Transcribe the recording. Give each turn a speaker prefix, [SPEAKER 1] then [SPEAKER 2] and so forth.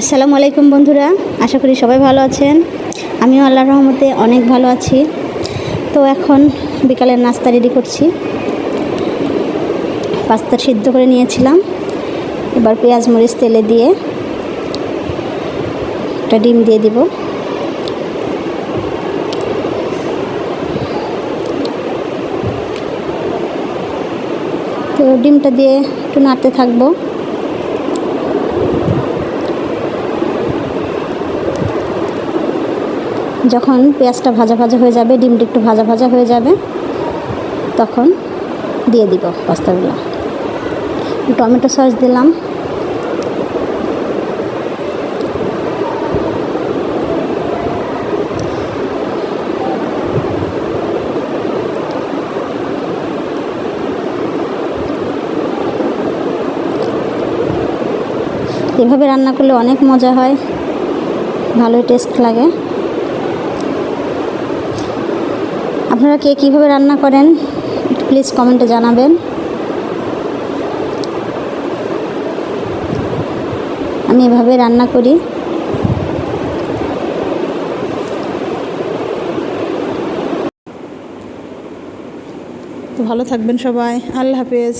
[SPEAKER 1] আসসালামু আলাইকুম বন্ধুরা, আশা করি সবাই ভালো আছেন। আমিও আল্লাহ রহমতে অনেক ভালো আছি। তো এখন বিকালের নাস্তা রেডি করছি। পাস্তা সিদ্ধ করে নিয়েছিলাম। এবার পেঁয়াজ মরিচ তেলে দিয়ে একটা ডিম দিয়ে দিব। তো ডিমটা দিয়ে একটু নাড়তে থাকব। যখন পেঁয়াজটা ভাজা ভাজা হয়ে যাবে, ডিমটা একটু ভাজা ভাজা হয়ে যাবে, তখন দিয়ে দিব পাস্তাগুলো। টমেটো সস দিলাম। এভাবে রান্না করলে অনেক মজা হয়, ভালোই টেস্ট লাগে। আপনারা কে কীভাবে রান্না করেন প্লিজ কমেন্টে জানাবেন। আমি এভাবে রান্না করি।
[SPEAKER 2] ভালো থাকবেন সবাই। আল্লাহ হাফেজ।